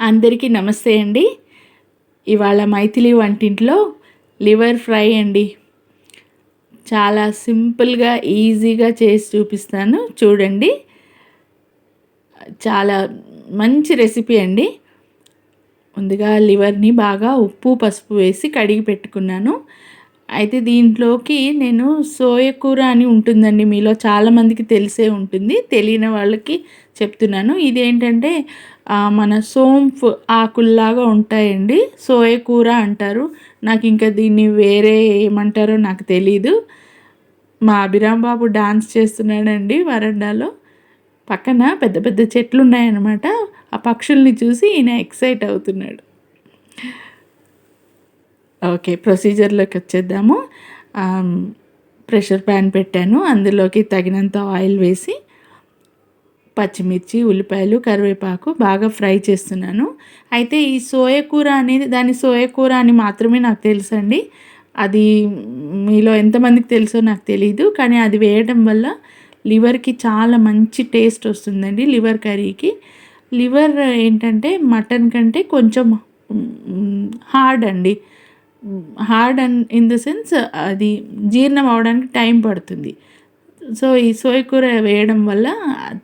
అందరికీ నమస్తే అండి. ఇవాళ మైథిలి వంటింట్లో లివర్ ఫ్రై అండి. చాలా సింపుల్గా ఈజీగా చేసి చూపిస్తాను. చూడండి. చాలా మంచి రెసిపీ అండి. ముందుగా లివర్ని బాగా ఉప్పు పసుపు వేసి కడిగి పెట్టుకున్నాను. అయితే దీంట్లోకి నేను సోయ కూర అని ఉంటుందండి మీలో చాలామందికి తెలిసే ఉంటుంది తెలియని వాళ్ళకి చెప్తున్నాను. ఇదేంటంటే మన సోంఫ్ ఆకుల్లాగా ఉంటాయండి సోయ కూర అంటారు. నాకు ఇంకా దీన్ని వేరే ఏమంటారో నాకు తెలీదు. మా అభిరామ్ బాబు డాన్స్ చేస్తున్నాడండి వరండాలో. పక్కన పెద్ద పెద్ద చెట్లు ఉన్నాయన్నమాట ఆ పక్షుల్ని చూసి ఈయన ఎక్సైట్ అవుతున్నాడు. ఓకే ప్రొసీజర్లోకి వచ్చేద్దాము. ప్రెషర్ ప్యాన్ పెట్టాను. అందులోకి తగినంత ఆయిల్ వేసి పచ్చిమిర్చి ఉల్లిపాయలు కరివేపాకు బాగా ఫ్రై చేస్తున్నాను. అయితే ఈ సోయ కూర అనేది దాని సోయ కూర అని మాత్రమే నాకు తెలుసండి. అది మీలో ఎంతమందికి తెలుసో నాకు తెలియదు కానీ అది వేయడం వల్ల లివర్కి చాలా మంచి టేస్ట్ వస్తుందండి లివర్ కర్రీకి. లివర్ ఏంటంటే మటన్ కంటే కొంచెం హార్డ్ అండి. Hard and in the sense అది జీర్ణం అవడానికి టైం పడుతుంది. సో ఈ సోయ కూర వేయడం వల్ల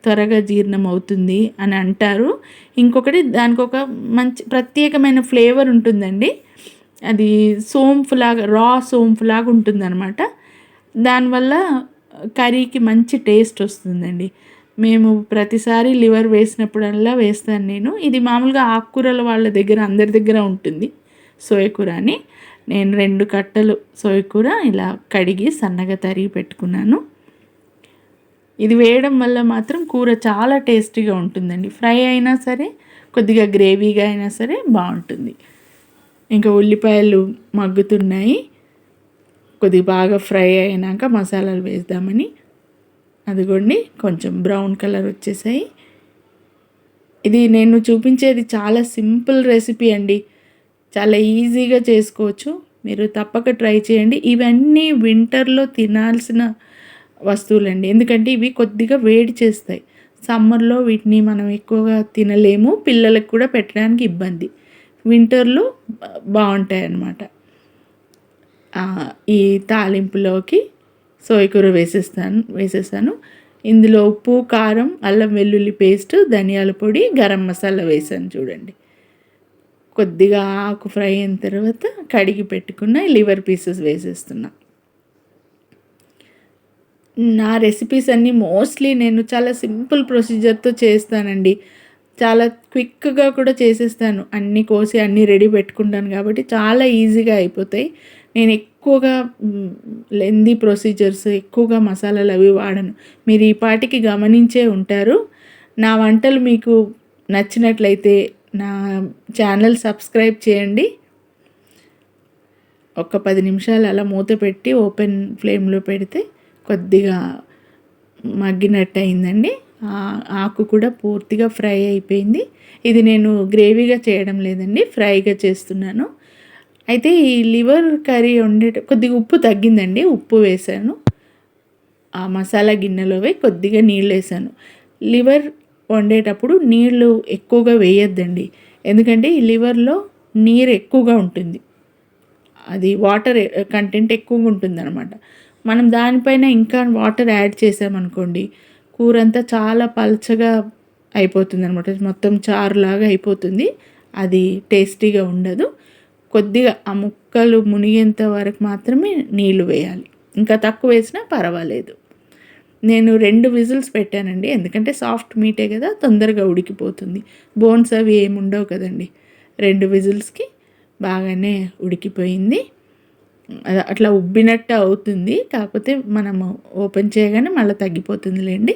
త్వరగా జీర్ణం అవుతుంది అని అంటారు. ఇంకొకటి దానికి ఒక మంచి ప్రత్యేకమైన ఫ్లేవర్ ఉంటుందండి. అది సోంఫ్ లాగా రా సోంఫ్ లాగా ఉంటుందన్నమాట. దానివల్ల కర్రీకి మంచి టేస్ట్ వస్తుందండి. మేము ప్రతిసారి లివర్ వేసినప్పుడల్లా వేస్తాను నేను. ఇది మామూలుగా ఆకుకూరల వాళ్ళ దగ్గర అందరి దగ్గర ఉంటుంది. సోయకూరని. నేను రెండు కట్టలు సోయకూర ఇలా కడిగి సన్నగా తరిగి పెట్టుకున్నాను. ఇది వేయడం వల్ల మాత్రం కూర చాలా టేస్టీగా ఉంటుందండి. ఫ్రై అయినా సరే కొద్దిగా గ్రేవీగా అయినా సరే బాగుంటుంది. ఇంకా ఉల్లిపాయలు మగ్గుతున్నాయి. కొద్దిగా బాగా ఫ్రై అయినాక మసాలాలు వేద్దామని. అదిగోండి కొంచెం బ్రౌన్ కలర్ వచ్చేసాయి. ఇది నేను చూపించేది చాలా సింపుల్ రెసిపీ అండి. చాలా ఈజీగా చేసుకోవచ్చు. మీరు తప్పక ట్రై చేయండి. ఇవన్నీ వింటర్లో తినాల్సిన వస్తువులండి. ఎందుకంటే ఇవి కొద్దిగా వేడి చేస్తాయి. సమ్మర్లో వీటిని మనం ఎక్కువగా తినలేము. పిల్లలకు కూడా పెట్టడానికి ఇబ్బంది. వింటర్లో బాగుంటాయి అన్నమాట ఈ తాలింపులోకి సోయకూర వేసేస్తాను వేసేస్తాను ఇందులో ఉప్పు కారం అల్లం వెల్లుల్లి పేస్ట్ ధనియాల పొడి గరం మసాలా వేసాను చూడండి. కొద్దిగా ఆకు ఫ్రై అయిన తర్వాత కడిగి పెట్టుకున్న లివర్ పీసెస్ వేసేస్తున్నా. నా రెసిపీస్ అన్నీ మోస్ట్లీ నేను చాలా సింపుల్ ప్రొసీజర్తో చేస్తానండి. చాలా క్విక్గా కూడా చేసేస్తాను. అన్నీ కోసి అన్నీ రెడీ పెట్టుకుంటాను కాబట్టి చాలా ఈజీగా అయిపోతాయి. నేను ఎక్కువగా లెందీ ప్రొసీజర్స్ ఎక్కువగా మసాలాలు అవి వాడను. మీరు ఈ పాటికి గమనించే ఉంటారు. నా వంటలు మీకు నచ్చినట్లయితే నా ఛానల్ సబ్స్క్రైబ్ చేయండి. ఒక పది నిమిషాలు అలా మూత పెట్టి ఓపెన్ ఫ్లేమ్లో పెడితే కొద్దిగా మగ్గినట్టు అయిందండి ఆకు కూడా పూర్తిగా ఫ్రై అయిపోయింది. ఇది నేను గ్రేవీగా చేయడం లేదండి ఫ్రైగా చేస్తున్నాను. అయితే ఈ లివర్ కర్రీ వండే కొద్దిగా ఉప్పు తగ్గిందండి ఉప్పు వేసాను ఆ మసాలా గిన్నెలో కొద్దిగా నీళ్ళు వేసాను లివర్ వండేటప్పుడు నీళ్ళు ఎక్కువగా వేయొద్దండి. ఎందుకంటే ఈ లివర్లో నీరు ఎక్కువగా ఉంటుంది. అది వాటర్ కంటెంట్ ఎక్కువగా ఉంటుంది అనమాట మనం దానిపైన ఇంకా వాటర్ యాడ్ చేసామనుకోండి కూర అంతా చాలా పలచగా అయిపోతుంది అనమాట మొత్తం చారులాగా అయిపోతుంది. అది టేస్టీగా ఉండదు. కొద్దిగా ఆ ముక్కలు మునిగేంత వరకు మాత్రమే నీళ్ళు వేయాలి. ఇంకా తక్కువ వేసినా పర్వాలేదు. నేను రెండు విజిల్స్ పెట్టానండి. ఎందుకంటే సాఫ్ట్ మీటే కదా తొందరగా ఉడికిపోతుంది. బోన్స్ అవి ఏమి ఉండవు కదండి. రెండు విజిల్స్కి బాగానే ఉడికిపోయింది. అట్లా ఉబ్బినట్టు అవుతుంది. కాకపోతే మనము ఓపెన్ చేయగానే మళ్ళీ తగ్గిపోతుందిలేండి.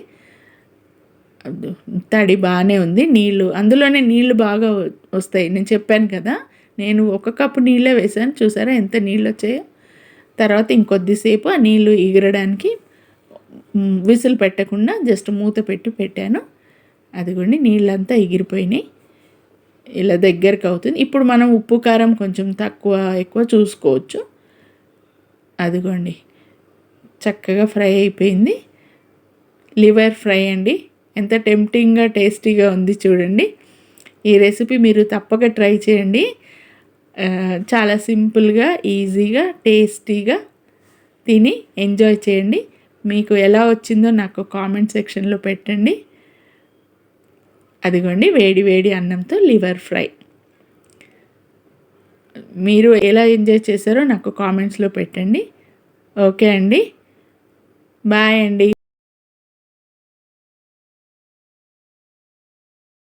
తడి బాగానే ఉంది. నీళ్ళు అందులోనే నీళ్ళు బాగా వస్తాయి. నేను చెప్పాను కదా నేను ఒక కప్పు నీళ్ళే వేసాను చూసారా ఎంత నీళ్ళు వచ్చాయో? తర్వాత ఇంకొద్దిసేపు ఆ నీళ్ళు ఎగరడానికి విసిల్ పెట్టకుండా జస్ట్ మూత పెట్టి పెట్టాను. అదిగోండి నీళ్ళంతా ఎగిరిపోయినాయి. ఇలా దగ్గరకు అవుతుంది. ఇప్పుడు మనం ఉప్పు కారం కొంచెం తక్కువ ఎక్కువ చూసుకోవచ్చు. అదిగోండి చక్కగా ఫ్రై అయిపోయింది. లివర్ ఫ్రై అండి. ఎంత టెంప్టింగ్గా టేస్టీగా ఉంది చూడండి. ఈ రెసిపీ మీరు తప్పక ట్రై చేయండి. చాలా సింపుల్గా ఈజీగా టేస్టీగా తిని ఎంజాయ్ చేయండి. మీకు ఎలా వచ్చిందో నాకు కామెంట్ సెక్షన్లో పెట్టండి. అదిగోండి వేడి వేడి అన్నంతో లివర్ ఫ్రై. మీరు ఎలా ఎంజాయ్ చేశారో నాకు కామెంట్స్లో పెట్టండి. ఓకే అండి. బాయ్ అండి.